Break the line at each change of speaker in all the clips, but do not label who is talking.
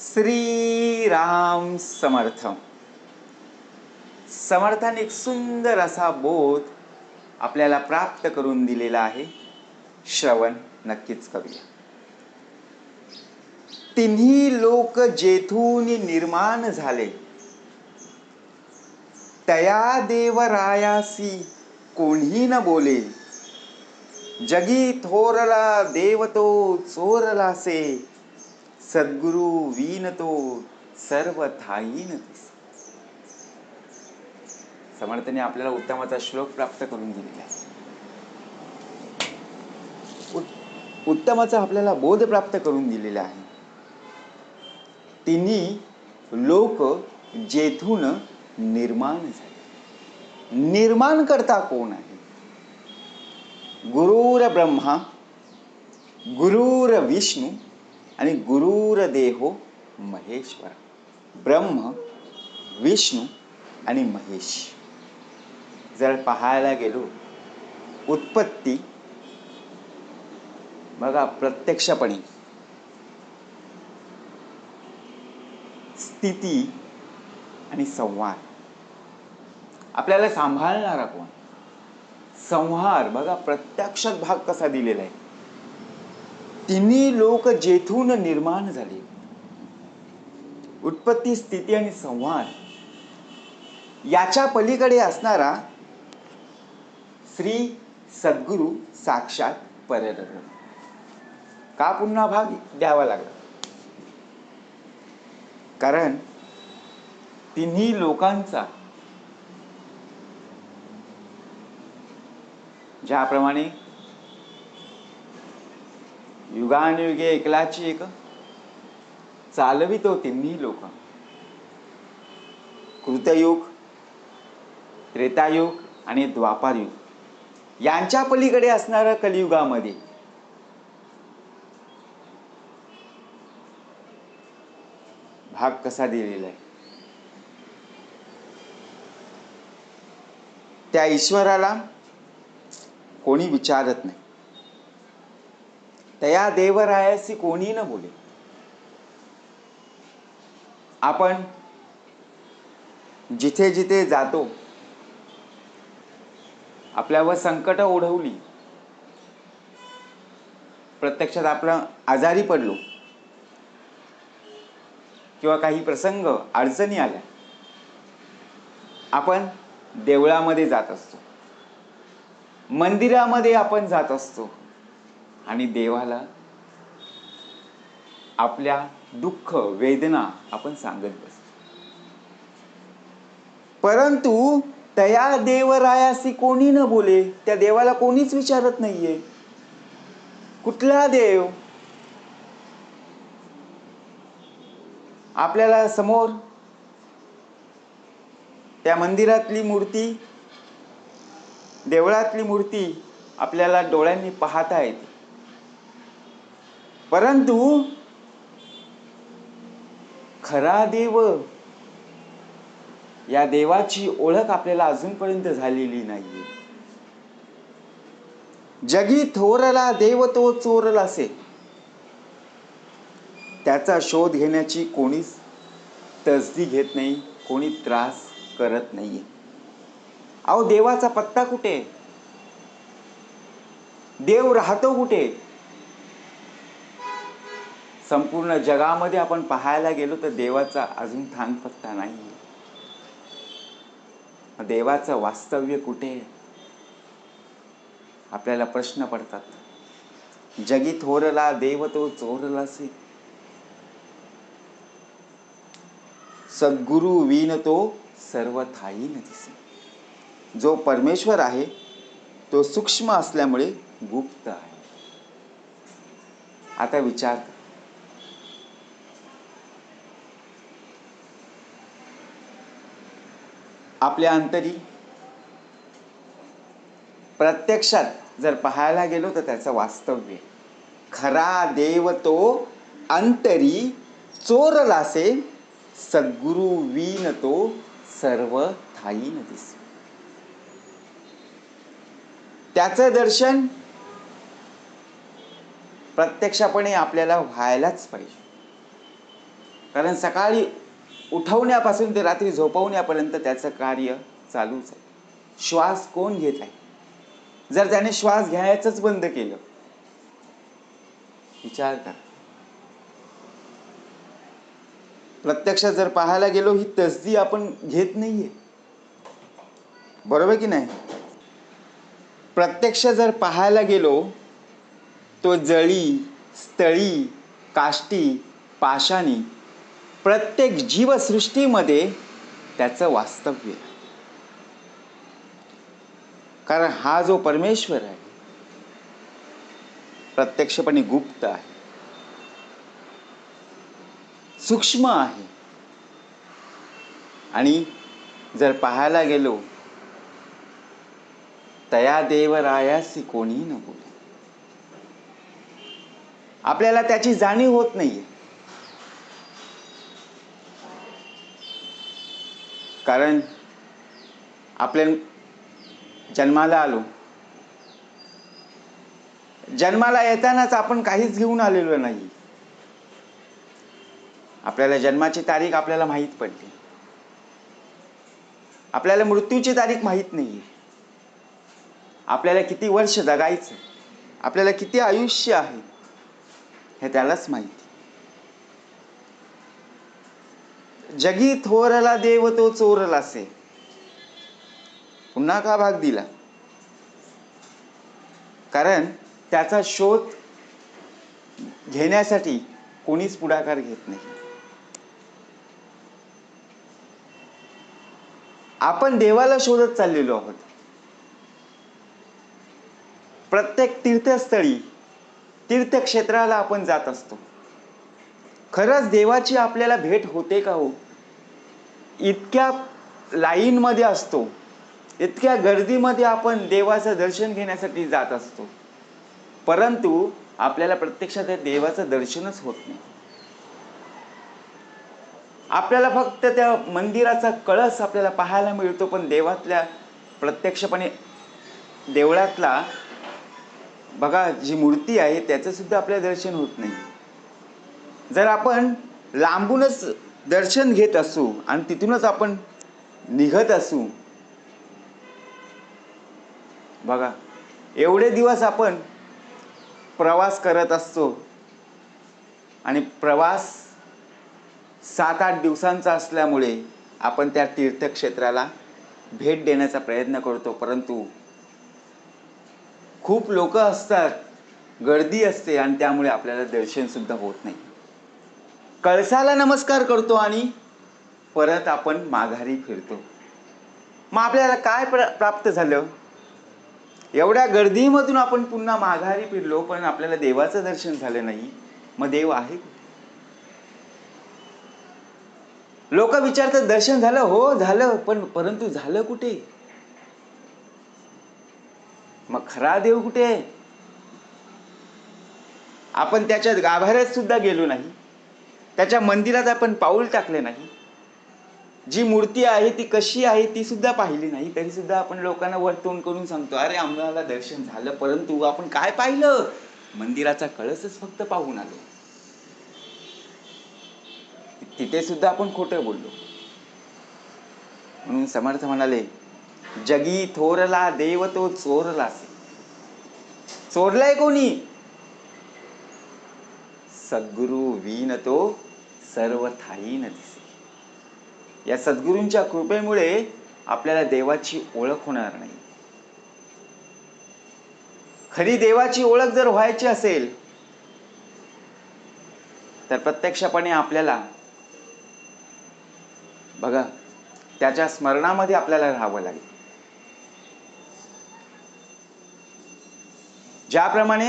श्रीराम समर्थ समर्थाने एक सुंदर असा बोध आपल्याला प्राप्त करून दिलेला आहे. श्रवण नक्कीच करूया. तिन्ही लोक जेथून निर्माण झाले. तया देवरायासी कोणी न बोले. जगी थोरला देव तो चोरलासे सद्गुरु वीन तो सर्व थाईन समर्थने आपल्याला उत्तमाचा श्लोक प्राप्त करून दिलेला आहे. उत्तमाचा आपल्याला बोध प्राप्त करून दिलेला आहे. तिन्ही लोक जेथून निर्माण झाले. निर्माण करता कोण आहे? गुरुर ब्रह्मा गुरुर विष्णू आणि गुरुर देहो महेश्वर. ब्रह्म विष्णू आणि महेश. जर पाहायला गेलो उत्पत्ती बघा प्रत्यक्षपणे. स्थिती आणि संहार आपल्याला सांभाळणारा कोण? संहार बघा प्रत्यक्षात भाग कसा दिलेला आहे. तिन्ही लोक जेथून निर्माण झाले. उत्पत्ती स्थिती आणि संवाद याच्या पलीकडे असणारा श्री सद्गुरु साक्षात पर्यटन का पुन्हा भाग द्यावा लागला? कारण तिन्ही लोकांचा ज्याप्रमाणे युगानुयुगे एकलाची एक चालवितो तिन्ही लोक. कृतयुग त्रेतायुग आणि द्वापारयुग. यांच्या पलीकडे असणार कलियुगामध्ये. भाग कसा दिलेला आहे? त्या ईश्वराला कोणी विचारत नाही. तया देवरायासी कोणी न बोले. आपण जिथे जिथे जातो आपल्यावर संकट ओढवली प्रत्यक्षात आपलं आजारी पडलो किंवा काही प्रसंग अडचणी आल्या आपण देवळामध्ये जात असतो. मंदिरामध्ये आपण जात असतो. आणि देवाला आपल्या दुःख वेदना आपण सांगत बसतो. परंतु तया देवरायासी कोणी न बोले त्या देवाला कोणीच विचारत नाहीये. कुठला देव? आपल्याला समोर त्या मंदिरातली मूर्ती देवळातली मूर्ती आपल्याला डोळ्यांनी पाहता येते. परंतु खरा देव या देवाची ओळख आपल्याला अजूनपर्यंत झालेली नाहीये. जगी थोरला देव तो चोरला असे. त्याचा शोध घेण्याची कोणीच तसदी घेत नाही कोणी त्रास करत नाहीये. अहो देवाचा पत्ता कुठे? देव राहतो कुठे? संपूर्ण जगामध्ये आपण पाहायला गेलो तर देवाचा अजून थांग पत्ता नाही. देवाचं वास्तव्य कुठे? आपल्याला प्रश्न पडतात. जगी थोरला देव तो चोरला से. सद्गुरु वीन तो सर्व थाई दिसे. जो परमेश्वर आहे तो सूक्ष्म असल्यामुळे गुप्त आहे. आता विचार आपल्या अंतरी. प्रत्यक्षात जर पाहायला गेलो तर त्याचं वास्तव्य खरा देव तो अंतरी चोरलासे सद्गुरु वीन तो सर्व थाईन दिसे. त्याचं दर्शन प्रत्यक्षपणे आपल्याला व्हायलाच पाहिजे. कारण सकाळी उठवण्यापासून ते रात्री झोपवण्यापर्यंत त्याचं कार्य चालूच आहे. श्वास कोण घेत आहे? जर त्याने श्वास घ्यायचंच बंद केलं विचार करा. प्रत्यक्ष जर पाहायला गेलो ही तसदी आपण घेत नाहीये. बरोबर की नाही? प्रत्यक्ष जर पाहायला गेलो तो जळी स्थळी काष्टी पाषाणी प्रत्येक जीवसृष्टीमध्ये त्याचं वास्तव्य आहे. कारण हा जो परमेश्वर आहे प्रत्यक्षपणे गुप्त आहे सूक्ष्म आहे. आणि जर पाहायला गेलो तया देवरायासी कोणी न बोले? आपल्याला त्याची जाणीव होत नाहीये. कारण आपल्या जन्माला आलो. जन्माला येतानाच आपण काहीच घेऊन आलेलो नाही. आपल्याला जन्माची तारीख आपल्याला माहीत पडली आपल्याला मृत्यूची तारीख माहीत नाही आपल्याला किती वर्ष जगायचं आपल्याला किती आयुष्य आहे हे त्यालाच माहीत. जगी थोरला देव तो चोरलासे. पुन्हा का भाग दिला? कारण त्याचा शोध घेण्यासाठी कोणीच पुढाकार घेत नाही. आपण देवाला शोधत चाललेलो आहोत. प्रत्येक तीर्थस्थळी तीर्थक्षेत्राला आपण जात असतो. खरंच देवाची आपल्याला भेट होते का हो? इतक्या लाईनमध्ये असतो. इतक्या गर्दीमध्ये आपण देवाचं दर्शन घेण्यासाठी जात असतो. परंतु आपल्याला प्रत्यक्षात देवाचं दर्शनच होत नाही. आपल्याला फक्त त्या मंदिराचा कळस आपल्याला पाहायला मिळतो पण देवातल्या प्रत्यक्षपणे देवळातला बघा जी मूर्ती आहे त्याचं सुद्धा आपल्याला दर्शन होत नाही. जर आपण लांबूनच दर्शन घेत असू आणि तिथूनच आपण निघत असू बघा एवढे दिवस आपण प्रवास करत असतो आणि प्रवास सात आठ दिवसांचा असल्यामुळे आपण त्या तीर्थक्षेत्राला भेट देण्याचा प्रयत्न करतो. परंतु खूप लोक असतात गर्दी असते आणि त्यामुळे आपल्याला दर्शनसुद्धा होत नाही. कळसाला नमस्कार करतो आणि परत आपण माघारी फिरतो. मग आपल्याला काय प्र- प्राप्त झालं? एवढ्या गर्दीमधून आपण पुन्हा माघारी फिरलो पण आपल्याला देवाचं दर्शन झालं नाही. मग देव आहे लोक विचारतात दर्शन झालं? हो झालं. पण परंतु झालं कुठे? मग खरा देव कुठे? आहे आपण त्याच्यात गाभाऱ्यात सुद्धा गेलो नाही. त्याच्या मंदिरात आपण पाऊल टाकले नाही. जी मूर्ती आहे ती कशी आहे ती सुद्धा पाहिली नाही. तरी सुद्धा आपण लोकांना वर करून सांगतो अरे आम्हाला दर्शन झालं परंतु आपण काय पाहिलं? मंदिराचा कळसच फक्त पाहून आलो. तिथे सुद्धा आपण खोटं बोललो. म्हणून समर्थ म्हणाले जगी थोरला देव तो चोरला चोरलाय कोणी? सद्गुरु वीन तो सर्व थाईन न दिसे. या सद्गुरूंच्या कृपेमुळे आपल्याला देवाची ओळख होणार नाही. खरी देवाची ओळख जर व्हायची असेल तर प्रत्यक्षपणे आपल्याला बघा त्याच्या स्मरणामध्ये आपल्याला राहावं लागेल. ज्याप्रमाणे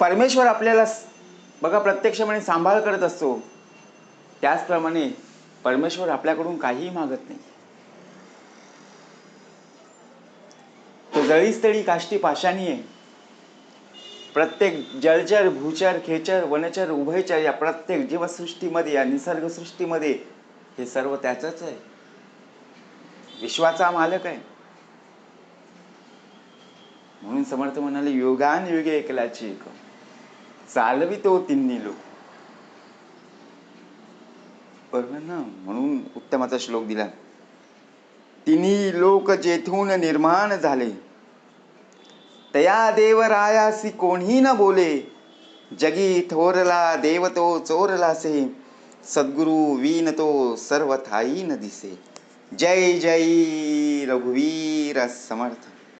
परमेश्वर आपल्याला बघा प्रत्यक्षपणे सांभाळ करत असतो. त्याचप्रमाणे परमेश्वर आपल्याकडून काहीही मागत नाही. तो जळीस्थळी काष्टी पाषाणी आहे प्रत्येक जलचर भूचर खेचर वनचर उभयचर या प्रत्येक जीवसृष्टीमध्ये या निसर्गसृष्टीमध्ये हे सर्व त्याचंच आहे. विश्वाचा मालक आहे. म्हणून समर्थ म्हणाले योगान युगे एकलाची एक चालवितो तिन्ही लोक. ना म्हणून उत्तमाचा श्लोक दिला. तिन्ही लोक जेथून निर्माण झाले. तया देवरायासी कोणी न बोले जगी थोरला देव तो चोरलासे सद्गुरु वीन तो सर्व न दिसे. जय जय रघुवीर समर्थ.